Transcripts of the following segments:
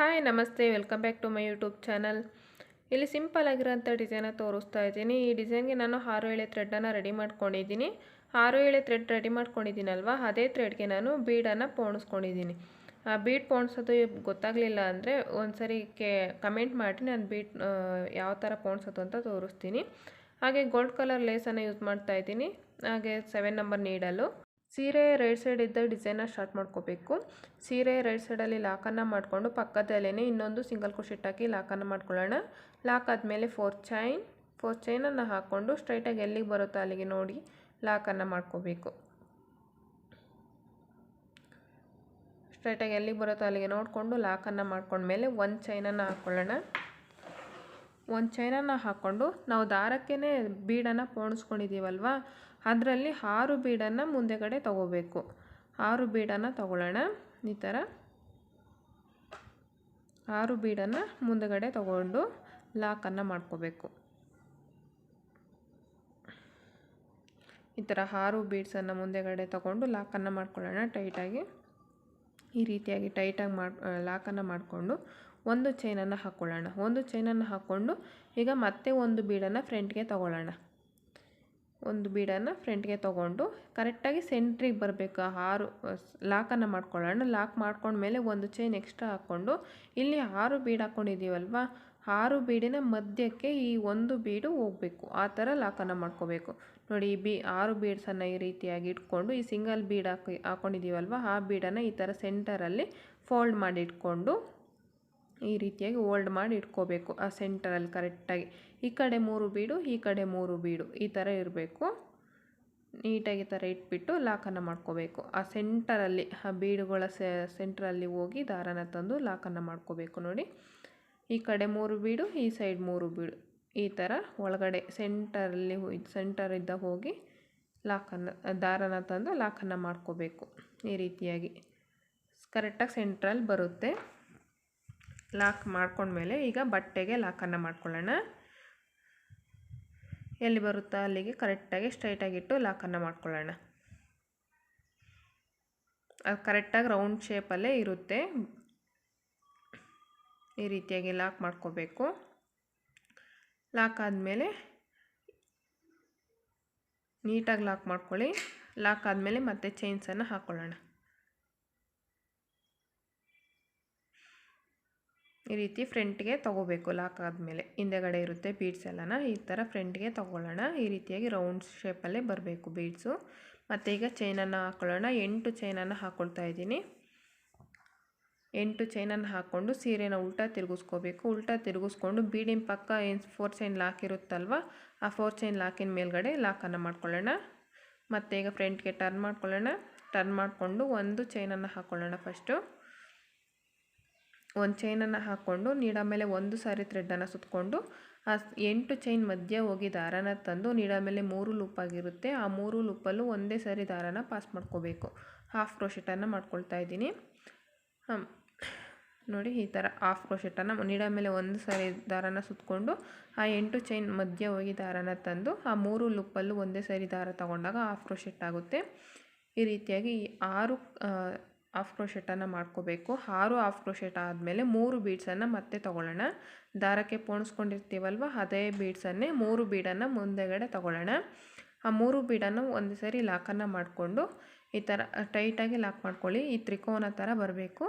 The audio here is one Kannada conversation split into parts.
ಹಾಯ್, ನಮಸ್ತೆ, welcome back to my YouTube channel. ಇಲ್ಲಿ ಸಿಂಪಲ್ ಆಗಿರೋಂಥ ಡಿಸೈನ ತೋರಿಸ್ತಾ ಇದ್ದೀನಿ. ಈ ಡಿಸೈನ್ಗೆ ನಾನು ಆರು ಎಳೆ ಥ್ರೆಡ್ಡನ್ನು ರೆಡಿ ಮಾಡ್ಕೊಂಡಿದ್ದೀನಿ. ಆರು ಎಳೆ ಥ್ರೆಡ್ ರೆಡಿ ಮಾಡ್ಕೊಂಡಿದ್ದೀನಲ್ವ? ಅದೇ ಥ್ರೆಡ್ಗೆ ನಾನು ಬೀಡನ್ನು ಪೋಣಿಸ್ಕೊಂಡಿದ್ದೀನಿ. ಆ ಬೀಡ್ ಪೋಣಿಸೋದು ಗೊತ್ತಾಗಲಿಲ್ಲ ಅಂದರೆ ಒಂದ್ಸರಿ ಕೆ ಕಮೆಂಟ್ ಮಾಡಿ ನಾನು ಬೀಟ್ ಯಾವ ಥರ ಪೋಣಿಸೋದು ಅಂತ ತೋರಿಸ್ತೀನಿ. ಹಾಗೆ ಗೋಲ್ಡ್ ಕಲರ್ ಲೇಸನ್ನು ಯೂಸ್ ಮಾಡ್ತಾ ಇದ್ದೀನಿ. ಹಾಗೆ ಸೆವೆನ್ ನಂಬರ್ ನೀಡಲು ಸೀರೆ ರೈಟ್ ಸೈಡ್ ಇದ್ದ ಡಿಸೈನ ಸ್ಟಾರ್ಟ್ ಮಾಡ್ಕೋಬೇಕು. ಸೀರೆ ರೈಟ್ ಸೈಡಲ್ಲಿ ಲಾಕನ್ನು ಮಾಡಿಕೊಂಡು ಪಕ್ಕದಲ್ಲೇ ಇನ್ನೊಂದು ಸಿಂಗಲ್ ಕ್ರೋಶೆಟ್ ಹಾಕಿ ಲಾಕನ್ನು ಮಾಡ್ಕೊಳ್ಳೋಣ. ಲಾಕ್ ಆದಮೇಲೆ ಫೋರ್ ಚೈನ್, ಫೋರ್ ಚೈನನ್ನು ಹಾಕ್ಕೊಂಡು ಸ್ಟ್ರೈಟಾಗಿ ಎಲ್ಲಿಗೆ ಬರುತ್ತೋ ಅಲ್ಲಿಗೆ ನೋಡಿ ಲಾಕನ್ನು ಮಾಡ್ಕೋಬೇಕು. ಸ್ಟ್ರೈಟಾಗಿ ಎಲ್ಲಿಗೆ ಬರುತ್ತೋ ಅಲ್ಲಿಗೆ ನೋಡಿಕೊಂಡು ಲಾಕನ್ನು ಮಾಡ್ಕೊಂಡ್ಮೇಲೆ ಒಂದು ಚೈನನ್ನು ಹಾಕ್ಕೊಳ್ಳೋಣ ಒಂದು ಚೈನನ್ನು ಹಾಕ್ಕೊಂಡು ನಾವು ದಾರಕ್ಕೇ ಬೀಡನ್ನು ಪೋಣಿಸ್ಕೊಂಡಿದ್ದೀವಲ್ವ ಅದರಲ್ಲಿ ಆರು ಬೀಡನ್ನು ಮುಂದೆಗಡೆ ತಗೋಬೇಕು. ಆರು ಬೀಡನ್ನು ತಗೊಳ್ಳೋಣ. ಈ ಥರ ಆರು ಬೀಡನ್ನು ಮುಂದೆಗಡೆ ತಗೊಂಡು ಲಾಕನ್ನು ಮಾಡ್ಕೋಬೇಕು. ಈ ಥರ ಆರು ಬೀಡ್ಸನ್ನು ಮುಂದೆಗಡೆ ತಗೊಂಡು ಲಾಕನ್ನು ಮಾಡ್ಕೊಳ್ಳೋಣ ಟೈಟಾಗಿ. ಈ ರೀತಿಯಾಗಿ ಟೈಟಾಗಿ ಮಾಡಿ ಲಾಕನ್ನು ಮಾಡಿಕೊಂಡು ಒಂದು ಚೈನನ್ನು ಹಾಕ್ಕೊಳ್ಳೋಣ. ಒಂದು ಚೈನನ್ನು ಹಾಕ್ಕೊಂಡು ಈಗ ಮತ್ತೆ ಒಂದು ಬೀಡನ್ನು ಫ್ರೆಂಟ್ಗೆ ತಗೊಳ್ಳೋಣ. ಒಂದು ಬೀಡನ್ನು ಫ್ರಂಟ್ಗೆ ತೊಗೊಂಡು ಕರೆಕ್ಟಾಗಿ ಸೆಂಟ್ರಿಗೆ ಬರಬೇಕು. ಆರು ಲಾಕನ್ನು ಮಾಡ್ಕೊಳ್ಳೋಣ. ಲಾಕ್ ಮಾಡ್ಕೊಂಡ್ಮೇಲೆ ಒಂದು ಚೈನ್ ಎಕ್ಸ್ಟ್ರಾ ಹಾಕ್ಕೊಂಡು ಇಲ್ಲಿ ಆರು ಬೀಡ್ ಹಾಕ್ಕೊಂಡಿದ್ದೀವಲ್ವ ಆರು ಬೀಡಿನ ಮಧ್ಯಕ್ಕೆ ಈ ಒಂದು ಬೀಡು ಹೋಗಬೇಕು. ಆ ಥರ ಲಾಕನ್ನು ಮಾಡ್ಕೋಬೇಕು. ನೋಡಿ, ಈ ಬಿ, ಆರು ಬೀಡ್ಸನ್ನು ಈ ರೀತಿಯಾಗಿ ಇಟ್ಕೊಂಡು ಈ ಸಿಂಗಲ್ ಬೀಡ್ ಹಾಕಿ ಹಾಕ್ಕೊಂಡಿದ್ದೀವಲ್ವ ಆ ಬೀಡನ್ನು ಈ ಥರ ಸೆಂಟರಲ್ಲಿ ಫೋಲ್ಡ್ ಮಾಡಿ ಇಟ್ಕೊಂಡು ಈ ರೀತಿಯಾಗಿ ಓಲ್ಡ್ ಮಾಡಿ ಇಟ್ಕೋಬೇಕು. ಆ ಸೆಂಟರಲ್ಲಿ ಕರೆಕ್ಟಾಗಿ. ಈ ಕಡೆ ಮೂರು ಬೀಡು, ಈ ಕಡೆ ಮೂರು ಬೀಡು. ಈ ಥರ ಇರಬೇಕು. ನೀಟಾಗಿ ಥರ ಇಟ್ಬಿಟ್ಟು ಲಾಕನ್ನು ಮಾಡ್ಕೋಬೇಕು. ಆ ಸೆಂಟರಲ್ಲಿ ಆ ಬೀಡುಗಳ ಸೆಂಟ್ರಲ್ಲಿ ಹೋಗಿ ದಾರನ ತಂದು ಲಾಕನ್ನು ಮಾಡ್ಕೋಬೇಕು ನೋಡಿ. ಈ ಕಡೆ ಮೂರು ಬೀಡು, ಈ ಸೈಡ್ ಮೂರು ಬೀಡು. ಈ ಥರ ಒಳಗಡೆ ಸೆಂಟರಲ್ಲಿ ಸೆಂಟರಿಂದ ಹೋಗಿ ಲಾಕನ್ನು, ದಾರನ ತಂದು ಲಾಕನ್ನು ಮಾಡ್ಕೋಬೇಕು ಈ ರೀತಿಯಾಗಿ. ಕರೆಕ್ಟಾಗಿ ಸೆಂಟ್ರಲ್ಲಿ ಬರುತ್ತೆ. ಲಾಕ್ ಮಾಡ್ಕೊಂಡ್ಮೇಲೆ ಈಗ ಬಟ್ಟೆಗೆ ಲಾಕನ್ನು ಮಾಡ್ಕೊಳ್ಳೋಣ. ಎಲ್ಲಿ ಬರುತ್ತಾ ಅಲ್ಲಿಗೆ ಕರೆಕ್ಟಾಗಿ ಸ್ಟ್ರೈಟಾಗಿಟ್ಟು ಲಾಕನ್ನು ಮಾಡ್ಕೊಳ್ಳೋಣ. ಅದು ಕರೆಕ್ಟಾಗಿ ರೌಂಡ್ ಶೇಪಲ್ಲೇ ಇರುತ್ತೆ. ಈ ರೀತಿಯಾಗಿ ಲಾಕ್ ಮಾಡ್ಕೋಬೇಕು. ಲಾಕ್ ಆದಮೇಲೆ ನೀಟಾಗಿ ಲಾಕ್ ಮಾಡ್ಕೊಳ್ಳಿ. ಲಾಕ್ ಆದಮೇಲೆ ಮತ್ತೆ ಚೈನ್ಸನ್ನು ಹಾಕ್ಕೊಳ್ಳೋಣ ಈ ರೀತಿ ಫ್ರಂಟ್ಗೆ ತೊಗೋಬೇಕು ಲಾಕ್ ಆದಮೇಲೆ. ಹಿಂದೆಗಡೆ ಇರುತ್ತೆ ಬೀಡ್ಸ್ ಎಲ್ಲನ, ಈ ಥರ ಫ್ರಂಟ್ಗೆ ತೊಗೊಳ್ಳೋಣ. ಈ ರೀತಿಯಾಗಿ ರೌಂಡ್ ಶೇಪಲ್ಲೇ ಬರಬೇಕು ಬೀಡ್ಸು ಮತ್ತು ಈಗ ಚೈನನ್ನು ಹಾಕ್ಕೊಳ್ಳೋಣ ಎಂಟು ಚೈನನ್ನು ಹಾಕ್ಕೊಳ್ತಾ ಇದ್ದೀನಿ. ಎಂಟು ಚೈನನ್ನು ಹಾಕ್ಕೊಂಡು ಸೀರೆನ ಉಲ್ಟಾ ತಿರುಗಿಸ್ಕೋಬೇಕು. ಉಲ್ಟಾ ತಿರುಗಿಸ್ಕೊಂಡು ಬೀಡಿನ ಪಕ್ಕ ಏನು ಫೋರ್ ಚೈನ್ ಲಾಕ್ ಇರುತ್ತಲ್ವ, ಆ ಫೋರ್ ಚೈನ್ ಲಾಕಿನ ಮೇಲ್ಗಡೆ ಲಾಕನ್ನು ಮಾಡ್ಕೊಳ್ಳೋಣ. ಮತ್ತು ಈಗ ಫ್ರಂಟ್ಗೆ ಟರ್ನ್ ಮಾಡ್ಕೊಳ್ಳೋಣ. ಟರ್ನ್ ಮಾಡಿಕೊಂಡು ಒಂದು ಚೈನನ್ನು ಹಾಕ್ಕೊಳ್ಳೋಣ ಫಸ್ಟು ಒಂದು ಚೈನನ್ನು ಹಾಕ್ಕೊಂಡು ನೀಡ ಮೇಲೆ ಒಂದು ಸಾರಿ ಥ್ರೆಡ್ಡನ್ನು ಸುತ್ತಕೊಂಡು ಆ ಎಂಟು ಚೈನ್ ಮಧ್ಯೆ ಹೋಗಿ ದಾರನ ತಂದು ನೀಡ ಮೇಲೆ ಮೂರು ಲೂಪಾಗಿರುತ್ತೆ ಆ ಮೂರು ಲೂಪಲ್ಲೂ ಒಂದೇ ಸಾರಿ ದಾರನ ಪಾಸ್ ಮಾಡ್ಕೋಬೇಕು. ಹಾಫ್ ಕ್ರೋಶೆಟನ್ನು ಮಾಡ್ಕೊಳ್ತಾ ಇದ್ದೀನಿ. ನೋಡಿ ಈ ಥರ ಹಾಫ್ ಕ್ರೋಶೆಟನ್ನು ನೀಡ ಮೇಲೆ ಒಂದು ಸಾರಿ ದಾರನ ಸುತ್ತಕೊಂಡು ಆ ಎಂಟು ಚೈನ್ ಮಧ್ಯೆ ಹೋಗಿ ದಾರನ ತಂದು ಆ ಮೂರು ಲೂಪಲ್ಲೂ ಒಂದೇ ಸಾರಿ ದಾರ ತಗೊಂಡಾಗ ಹಾಫ್ ಕ್ರೋಶೆಟ್ ಆಗುತ್ತೆ ಈ ರೀತಿಯಾಗಿ ಆರು ಹಾಫ್ ಕ್ರೋಶೆಟನ್ನು ಮಾಡ್ಕೋಬೇಕು. ಆರು ಆಫ್ ಕ್ರೋಶೆಟ್ ಆದಮೇಲೆ ಮೂರು ಬೀಡ್ಸನ್ನು ಮತ್ತೆ ತಗೊಳ್ಳೋಣ. ದಾರಕ್ಕೆ ಪೋಣಿಸ್ಕೊಂಡಿರ್ತೀವಲ್ವ, ಅದೇ ಬೀಡ್ಸನ್ನೇ ಮೂರು ಬೀಡನ್ನು ಮುಂದೆಗಡೆ ತಗೊಳ್ಳೋಣ. ಆ ಮೂರು ಬೀಡನ್ನು ಒಂದು ಸರಿ ಲಾಕನ್ನು ಮಾಡಿಕೊಂಡು ಈ ಥರ ಟೈಟಾಗಿ ಲಾಕ್ ಮಾಡ್ಕೊಳ್ಳಿ. ಈ ತ್ರಿಕೋನ ಥರ ಬರಬೇಕು.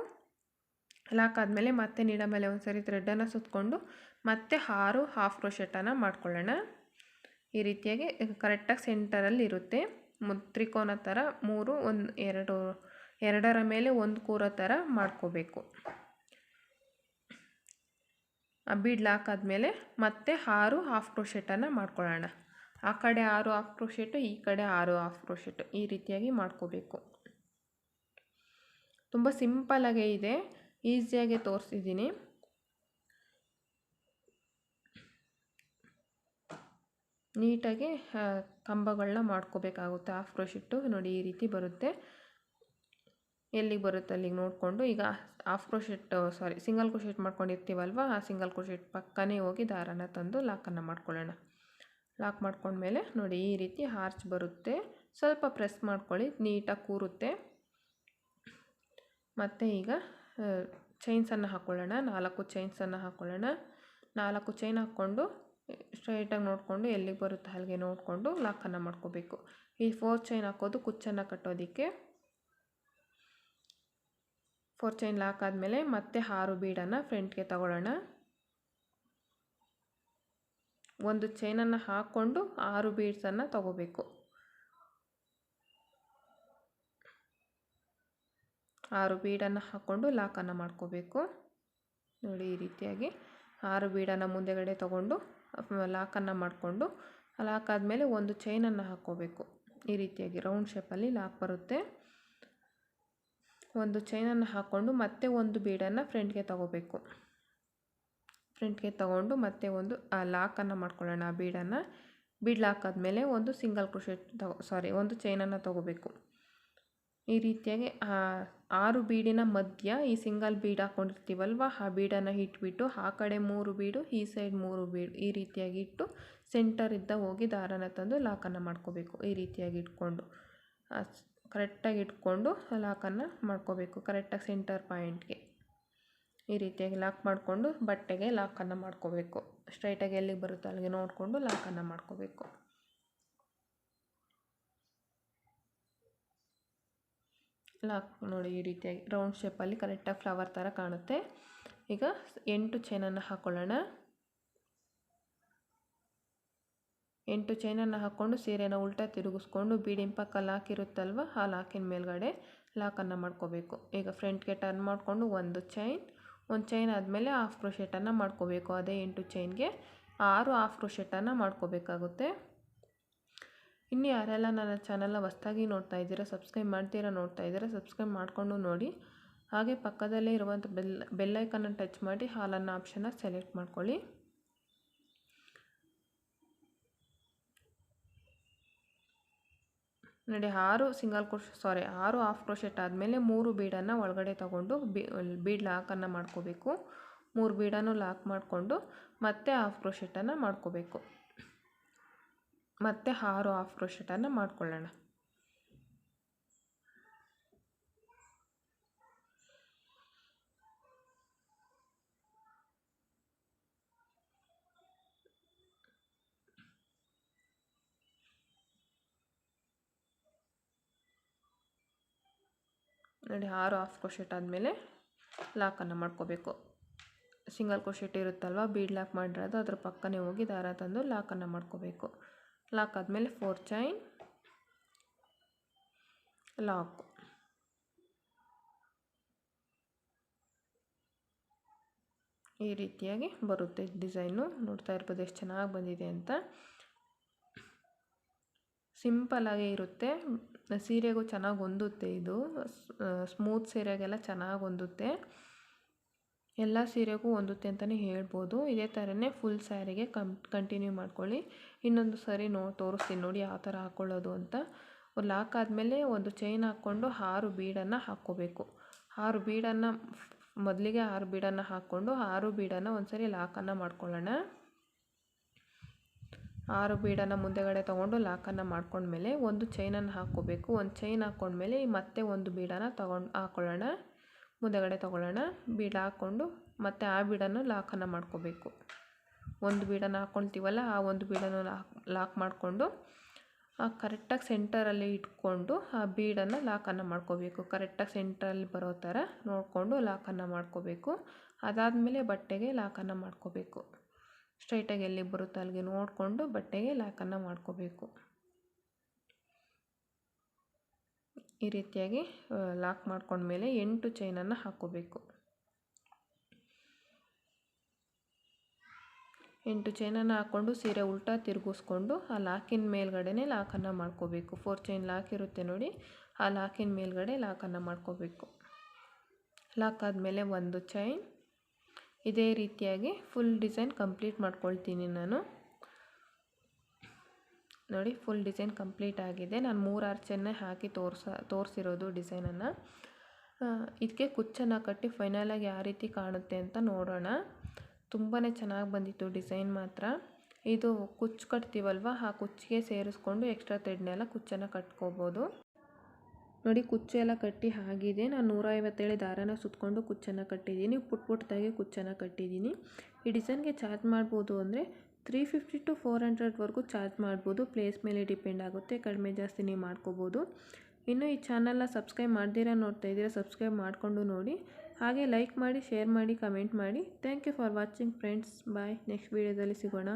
ಲಾಕ್ ಆದಮೇಲೆ ಮತ್ತೆ ನೀಡ ಮೇಲೆ ಒಂದು ಸರಿ ಥ್ರೆಡ್ಡನ್ನು ಸುತ್ತಕೊಂಡು ಮತ್ತೆ ಆರು ಹಾಫ್ ಕ್ರೋಶೆಟನ್ನು ಮಾಡ್ಕೊಳ್ಳೋಣ. ಈ ರೀತಿಯಾಗಿ ಕರೆಕ್ಟಾಗಿ ಸೆಂಟರಲ್ಲಿ ಇರುತ್ತೆ ಮು, ತ್ರಿಕೋನ ಥರ ಮೂರು, ಒಂದು, ಎರಡು ಎರಡರ ಮೇಲೆ ಒಂದು ಕೂರೋ ಥರ ಮಾಡ್ಕೋಬೇಕು. ಆ ಆದಮೇಲೆ ಮತ್ತೆ ಆರು ಹಾಫ್ ಕ್ರೋಶೆಟನ್ನು ಮಾಡ್ಕೊಳ್ಳೋಣ. ಆ ಕಡೆ ಆರು ಹಾಫ್ ಕ್ರೋಶೆಟು ಈ ಕಡೆ ಆರು ಹಾಫ್ ಕ್ರೋಶೆಟು ಈ ರೀತಿಯಾಗಿ ಮಾಡ್ಕೋಬೇಕು. ತುಂಬ ಸಿಂಪಲಾಗೇ ಇದೆ. ಈಸಿಯಾಗಿ ತೋರಿಸಿದ್ದೀನಿ. ನೀಟಾಗಿ ಕಂಬಗಳನ್ನ ಮಾಡ್ಕೋಬೇಕಾಗುತ್ತೆ. ಹಾಫ್ ಕ್ರೋಶೆಟ್ಟು ನೋಡಿ ಈ ರೀತಿ ಬರುತ್ತೆ. ಎಲ್ಲಿಗೆ ಬರುತ್ತೆ ಅಲ್ಲಿಗೆ ನೋಡಿಕೊಂಡು ಈಗ half crochet sorry single crochet ಮಾಡ್ಕೊಂಡಿರ್ತೀವಲ್ವ, ಆ ಸಿಂಗಲ್ ಕ್ರೋಶೆಟ್ ಪಕ್ಕನೇ ಹೋಗಿ ದಾರನ ತಂದು ಲಾಕನ್ನು ಮಾಡ್ಕೊಳ್ಳೋಣ. ಲಾಕ್ ಮಾಡ್ಕೊಂಡ್ಮೇಲೆ ನೋಡಿ ಈ ರೀತಿ ಹಾರ್ಚ್ ಬರುತ್ತೆ. ಸ್ವಲ್ಪ ಪ್ರೆಸ್ ಮಾಡ್ಕೊಳ್ಳಿ ನೀಟಾಗಿ ಕೂರುತ್ತೆ. ಮತ್ತು ಈಗ ಚೈನ್ಸನ್ನು ಹಾಕ್ಕೊಳ್ಳೋಣ ನಾಲ್ಕು ಚೈನ್ಸನ್ನು ಹಾಕ್ಕೊಳ್ಳೋಣ ನಾಲ್ಕು ಚೈನ್ ಹಾಕ್ಕೊಂಡು ಸ್ಟ್ರೈಟಾಗಿ ನೋಡಿಕೊಂಡು ಎಲ್ಲಿಗೆ ಬರುತ್ತೆ ಅಲ್ಲಿಗೆ ನೋಡಿಕೊಂಡು ಲಾಕನ್ನು ಮಾಡ್ಕೋಬೇಕು. ಈ ಫೋರ್ ಚೈನ್ ಹಾಕೋದು ಕುಚ್ಚನ್ನು ಕಟ್ಟೋದಕ್ಕೆ. ಫೋರ್ ಚೈನ್ ಲಾಕ್ ಆದಮೇಲೆ ಮತ್ತೆ ಆರು ಬೀಡನ್ನು ಫ್ರಂಟ್ಗೆ ತಗೊಳ್ಳೋಣ. ಒಂದು ಚೈನನ್ನು ಹಾಕ್ಕೊಂಡು ಆರು ಬೀಡ್ಸನ್ನು ತಗೋಬೇಕು. ಆರು ಬೀಡನ್ನು ಹಾಕ್ಕೊಂಡು ಲಾಕನ್ನು ಮಾಡ್ಕೋಬೇಕು. ನೋಡಿ ಈ ರೀತಿಯಾಗಿ ಆರು ಬೀಡನ್ನು ಮುಂದೆಗಡೆ ತಗೊಂಡು ಲಾಕನ್ನು ಮಾಡಿಕೊಂಡು ಲಾಕಾದ ಮೇಲೆ ಒಂದು ಚೈನನ್ನು ಹಾಕ್ಕೋಬೇಕು. ಈ ರೀತಿಯಾಗಿ ರೌಂಡ್ ಶೇಪಲ್ಲಿ ಲಾಕ್ ಬರುತ್ತೆ. ಒಂದು ಚೈನನ್ನು ಹಾಕ್ಕೊಂಡು ಮತ್ತೆ ಒಂದು ಬೀಡನ್ನು ಫ್ರಂಟ್ಗೆ ತಗೋಬೇಕು. ಫ್ರಂಟ್ಗೆ ತಗೊಂಡು ಮತ್ತೆ ಒಂದು ಲಾಕನ್ನು ಮಾಡ್ಕೊಳ್ಳೋಣ, ಆ ಬೀಡನ್ನು. ಬೀಡ್ ಲಾಕ್ ಒಂದು ಸಿಂಗಲ್ ಕ್ರೋಶೆಟ್ ತಗೋ, ಸಾರಿ, ಒಂದು ಚೈನನ್ನು ತಗೋಬೇಕು. ಈ ರೀತಿಯಾಗಿ ಆರು ಬೀಡಿನ ಮಧ್ಯ ಈ ಸಿಂಗಲ್ ಬೀಡ್ ಹಾಕ್ಕೊಂಡಿರ್ತೀವಲ್ವ ಆ ಬೀಡನ್ನು ಇಟ್ಬಿಟ್ಟು ಆ ಕಡೆ ಮೂರು ಬೀಡು, ಈ ಸೈಡ್ ಮೂರು ಬೀಡು, ಈ ರೀತಿಯಾಗಿ ಇಟ್ಟು ಸೆಂಟರಿಂದ ಹೋಗಿ ದಾರನ ತಂದು ಲಾಕನ್ನು ಮಾಡ್ಕೋಬೇಕು, ಈ ರೀತಿಯಾಗಿ ಇಟ್ಕೊಂಡು. ಕರೆಕ್ಟಾಗಿ ಇಟ್ಕೊಂಡು ಲಾಕನ್ನು ಮಾಡ್ಕೋಬೇಕು. ಕರೆಕ್ಟಾಗಿ ಸೆಂಟರ್ ಪಾಯಿಂಟ್ಗೆ ಈ ರೀತಿಯಾಗಿ ಲಾಕ್ ಮಾಡಿಕೊಂಡು ಬಟ್ಟೆಗೆ ಲಾಕನ್ನು ಮಾಡ್ಕೋಬೇಕು. ಸ್ಟ್ರೈಟಾಗಿ ಎಲ್ಲಿಗೆ ಬರುತ್ತೆ ಅಲ್ಲಿಗೆ ನೋಡಿಕೊಂಡು ಲಾಕನ್ನು ಮಾಡ್ಕೋಬೇಕು. ಲಾಕ್ ನೋಡಿ ಈ ರೀತಿಯಾಗಿ ರೌಂಡ್ ಶೇಪಲ್ಲಿ ಕರೆಕ್ಟಾಗಿ ಫ್ಲವರ್ ಥರ ಕಾಣುತ್ತೆ. ಈಗ ಎಂಟು ಚೈನನ್ನು ಹಾಕ್ಕೊಳ್ಳೋಣ ಎಂಟು ಚೈನನ್ನು ಹಾಕ್ಕೊಂಡು ಸೀರೆನ ಉಲ್ಟಾ ತಿರುಗಿಸ್ಕೊಂಡು ಬೀಡಿನ ಪಕ್ಕ ಲಾಕ್ ಇರುತ್ತಲ್ವ ಆ ಲಾಕಿನ ಮೇಲ್ಗಡೆ ಲಾಕನ್ನು ಮಾಡ್ಕೋಬೇಕು. ಈಗ ಫ್ರಂಟ್ಗೆ ಟರ್ನ್ ಮಾಡಿಕೊಂಡು ಒಂದು ಚೈನ್ ಒಂದು ಚೈನ್ ಆದಮೇಲೆ ಹಾಫ್ ಕ್ರೋಶೆಟನ್ನು ಮಾಡ್ಕೋಬೇಕು. ಅದೇ ಎಂಟು ಚೈನ್ಗೆ ಆರು ಹಾಫ್ ಕ್ರೋಶೆಟನ್ನು ಮಾಡ್ಕೋಬೇಕಾಗುತ್ತೆ. ಇನ್ನು ಯಾರೆಲ್ಲ ನನ್ನ ಚಾನಲ್ನ ಹೊಸ್ದಾಗಿ ನೋಡ್ತಾ ಇದ್ದೀರಾ ಸಬ್ಸ್ಕ್ರೈಬ್ ಮಾಡ್ತೀರಾ ನೋಡ್ತಾ ಇದ್ದೀರಾ ಸಬ್ಸ್ಕ್ರೈಬ್ ಮಾಡಿಕೊಂಡು ನೋಡಿ. ಹಾಗೆ ಪಕ್ಕದಲ್ಲೇ ಇರುವಂಥ ಬೆಲ್ ಬೆಲ್ಲೈಕನ್ನು ಟಚ್ ಮಾಡಿ ಹಾಲನ್ನು ಆಪ್ಷನ್ನ ಸೆಲೆಕ್ಟ್ ಮಾಡ್ಕೊಳ್ಳಿ. ನೋಡಿ ಆರು ಸಿಂಗಲ್ ಕ್ರೋಶ್ ಸಾರಿ ಆರು ಹಾಫ್ ಕ್ರೋಶೆಟ್ ಆದಮೇಲೆ ಮೂರು ಬೀಡನ್ನು ಒಳಗಡೆ ತಗೊಂಡು ಬೀಡ್ ಲಾಕನ್ನು ಮಾಡ್ಕೋಬೇಕು. ಮೂರು ಬೀಡನ್ನು ಲಾಕ್ ಮಾಡಿಕೊಂಡು ಮತ್ತೆ ಹಾಫ್ ಕ್ರೋಶೆಟನ್ನು ಮಾಡ್ಕೋಬೇಕು. ಮತ್ತೆ ಆರು ಹಾಫ್ ಕ್ರೋಶೆಟನ್ನು ಮಾಡ್ಕೊಳ್ಳೋಣ. ನೋಡಿ, ಆರು ಹಾಫ್ ಕ್ರೋಶೆಟ್ ಆದಮೇಲೆ ಲಾಕನ್ನು ಮಾಡ್ಕೋಬೇಕು. ಸಿಂಗಲ್ ಕ್ರೋಶೆಟ್ ಇರುತ್ತಲ್ವ ಬೀಡ್ ಲಾಕ್ ಮಾಡಿರೋದು, ಅದ್ರ ಪಕ್ಕನೇ ಹೋಗಿ ದಾರ ತಂದು ಲಾಕನ್ನು ಮಾಡ್ಕೋಬೇಕು. ಲಾಕ್ ಆದಮೇಲೆ ಫೋರ್ ಚೈನ್ ಲಾಕ್ ಈ ರೀತಿಯಾಗಿ ಬರುತ್ತೆ ಡಿಸೈನು ನೋಡ್ತಾ ಇರ್ಬೋದು, ಎಷ್ಟು ಚೆನ್ನಾಗಿ ಬಂದಿದೆ ಅಂತ. ಸಿಂಪಲಾಗೇ ಇರುತ್ತೆ. ಸೀರೆಗೂ ಚೆನ್ನಾಗಿ ಹೊಂದುತ್ತೆ ಇದು. ಸ್ಮೂತ್ ಸೀರೆಗೆಲ್ಲ ಚೆನ್ನಾಗಿ ಹೊಂದುತ್ತೆ. ಎಲ್ಲ ಸೀರೆಗೂ ಹೊಂದುತ್ತೆ ಅಂತಲೇ ಹೇಳ್ಬೋದು. ಇದೇ ಥರನೇ ಫುಲ್ ಸ್ಯಾರಿಗೆ ಕಂ, ಕಂಟಿನ್ಯೂ ಮಾಡ್ಕೊಳ್ಳಿ. ಇನ್ನೊಂದು ಸರಿ ನೋ, ತೋರಿಸ್ತೀನಿ ನೋಡಿ ಯಾವ ಥರ ಹಾಕ್ಕೊಳ್ಳೋದು ಅಂತ. ಲಾಕ್ ಆದಮೇಲೆ ಒಂದು ಚೈನ್ ಹಾಕ್ಕೊಂಡು ಆರು ಬೀಡನ್ನು ಹಾಕ್ಕೋಬೇಕು. ಆರು ಬೀಡನ್ನು, ಮೊದಲಿಗೆ ಆರು ಬೀಡನ್ನು ಹಾಕ್ಕೊಂಡು ಆರು ಬೀಡನ್ನು ಒಂದು ಸರಿ ಲಾಕನ್ನು ಮಾಡ್ಕೊಳ್ಳೋಣ. ಆರು ಬೀಡನ್ನು ಮುಂದೆಗಡೆ ತೊಗೊಂಡು ಲಾಕನ್ನು ಮಾಡ್ಕೊಂಡ್ಮೇಲೆ ಒಂದು ಚೈನನ್ನು ಹಾಕ್ಕೋಬೇಕು. ಒಂದು ಚೈನ್ ಹಾಕ್ಕೊಂಡ್ಮೇಲೆ ಮತ್ತೆ ಒಂದು ಬೀಡನ್ನು ತಗೊಂಡು ಹಾಕ್ಕೊಳ್ಳೋಣ ಮುಂದೆಗಡೆ ತೊಗೊಳ್ಳೋಣ. ಬೀಡ ಹಾಕ್ಕೊಂಡು ಮತ್ತೆ ಆ ಬೀಡನ್ನು ಲಾಕನ್ನು ಮಾಡ್ಕೋಬೇಕು. ಒಂದು ಬೀಡನ್ನು ಹಾಕ್ಕೊಳ್ತೀವಲ್ಲ, ಆ ಒಂದು ಬೀಡನ್ನು ಲಾಕ್ ಲಾಕ್ ಮಾಡಿಕೊಂಡು ಕರೆಕ್ಟಾಗಿ ಸೆಂಟರಲ್ಲಿ ಇಟ್ಕೊಂಡು ಆ ಬೀಡನ್ನು ಲಾಕನ್ನು ಮಾಡ್ಕೋಬೇಕು. ಕರೆಕ್ಟಾಗಿ ಸೆಂಟ್ರಲ್ಲಿ ಬರೋ ಥರ ನೋಡಿಕೊಂಡು ಲಾಕನ್ನು ಮಾಡ್ಕೋಬೇಕು. ಅದಾದಮೇಲೆ ಬಟ್ಟೆಗೆ ಲಾಕನ್ನು ಮಾಡ್ಕೋಬೇಕು. ಸ್ಟ್ರೈಟಾಗಿ ಎಲ್ಲಿ ಬರುತ್ತೆ ಅಲ್ಲಿಗೆ ನೋಡಿಕೊಂಡು ಬಟ್ಟೆಗೆ ಲಾಕನ್ನು ಮಾಡ್ಕೋಬೇಕು. ಈ ರೀತಿಯಾಗಿ ಲಾಕ್ ಮಾಡ್ಕೊಂಡ್ಮೇಲೆ ಎಂಟು ಚೈನನ್ನು ಹಾಕ್ಕೋಬೇಕು ಎಂಟು ಚೈನನ್ನು ಹಾಕ್ಕೊಂಡು ಸೀರೆ ಉಲ್ಟಾ ತಿರುಗಿಸ್ಕೊಂಡು ಆ ಲಾಕಿನ ಮೇಲ್ಗಡೆನೇ ಲಾಕನ್ನು ಮಾಡ್ಕೋಬೇಕು. ಫೋರ್ ಚೈನ್ ಲಾಕ್ ಇರುತ್ತೆ ನೋಡಿ, ಆ ಲಾಕಿನ ಮೇಲ್ಗಡೆ ಲಾಕನ್ನು ಮಾಡ್ಕೋಬೇಕು. ಲಾಕ್ ಆದಮೇಲೆ ಒಂದು ಚೈನ್ ಇದೇ ರೀತಿಯಾಗಿ ಫುಲ್ ಡಿಸೈನ್ ಕಂಪ್ಲೀಟ್ ಮಾಡ್ಕೊಳ್ತೀನಿ ನಾನು. ನೋಡಿ ಫುಲ್ ಡಿಸೈನ್ ಕಂಪ್ಲೀಟ್ ಆಗಿದೆ. ನಾನು ಮೂರು ಆರ್ಚನ್ನೇ ಹಾಕಿ ತೋರ್ಸ, ತೋರಿಸಿರೋದು ಡಿಸೈನನ್ನು ಇದಕ್ಕೆ ಕುಚ್ಚನ್ನು ಕಟ್ಟಿ ಫೈನಲಾಗಿ ಯಾವ ರೀತಿ ಕಾಣುತ್ತೆ ಅಂತ ನೋಡೋಣ. ತುಂಬಾ ಚೆನ್ನಾಗಿ ಬಂದಿತ್ತು ಡಿಸೈನ್ ಮಾತ್ರ. ಇದು ಕುಚ್ಚು ಕಟ್ತೀವಲ್ವ? ಆ ಕುಚ್ಚಿಗೆ ಸೇರಿಸ್ಕೊಂಡು ಎಕ್ಸ್ಟ್ರಾ ಥ್ರೆಡ್ನೆಲ್ಲ ಕುಚ್ಚನ್ನು ಕಟ್ಕೋಬೋದು. ನೋಡಿ ಕುಚ್ಚು ಎಲ್ಲ ಕಟ್ಟಿ ಆಗಿದೆ ನಾನು ನೂರ ಐವತ್ತೇಳು ದಾರನ ಸುತ್ತಕೊಂಡು ಕುಚ್ಚನ್ನು ಕಟ್ಟಿದ್ದೀನಿ. ಪುಟ್ ಪುಟ್ಟದಾಗಿ ಕುಚ್ಚನ್ನು ಕಟ್ಟಿದ್ದೀನಿ. ಈ ಡಿಸೈನ್ಗೆ ಚಾರ್ಜ್ ಮಾಡ್ಬೋದು ಅಂದರೆ ತ್ರೀ ಫಿಫ್ಟಿ ಟು ಫೋರ್ ಹಂಡ್ರೆಡ್ವರೆಗೂ ಚಾರ್ಜ್ ಮಾಡ್ಬೋದು. ಪ್ಲೇಸ್ ಮೇಲೆ ಡಿಪೆಂಡ್ ಆಗುತ್ತೆ. ಕಡಿಮೆ ಜಾಸ್ತಿ ನೀವು ಮಾಡ್ಕೋಬೋದು. ಇನ್ನು ಈ ಚಾನಲ್ನ ಸಬ್ಸ್ಕ್ರೈಬ್ ಮಾಡ್ದಿರಾ ನೋಡ್ತಾ ಇದ್ದೀರಾ, ಸಬ್ಸ್ಕ್ರೈಬ್ ಮಾಡಿಕೊಂಡು ನೋಡಿ. ಹಾಗೆ ಲೈಕ್ ಮಾಡಿ, ಶೇರ್ ಮಾಡಿ, ಕಮೆಂಟ್ ಮಾಡಿ. Thank you for watching friends. Bye. Next ವೀಡಿಯೋದಲ್ಲಿ ಸಿಗೋಣ.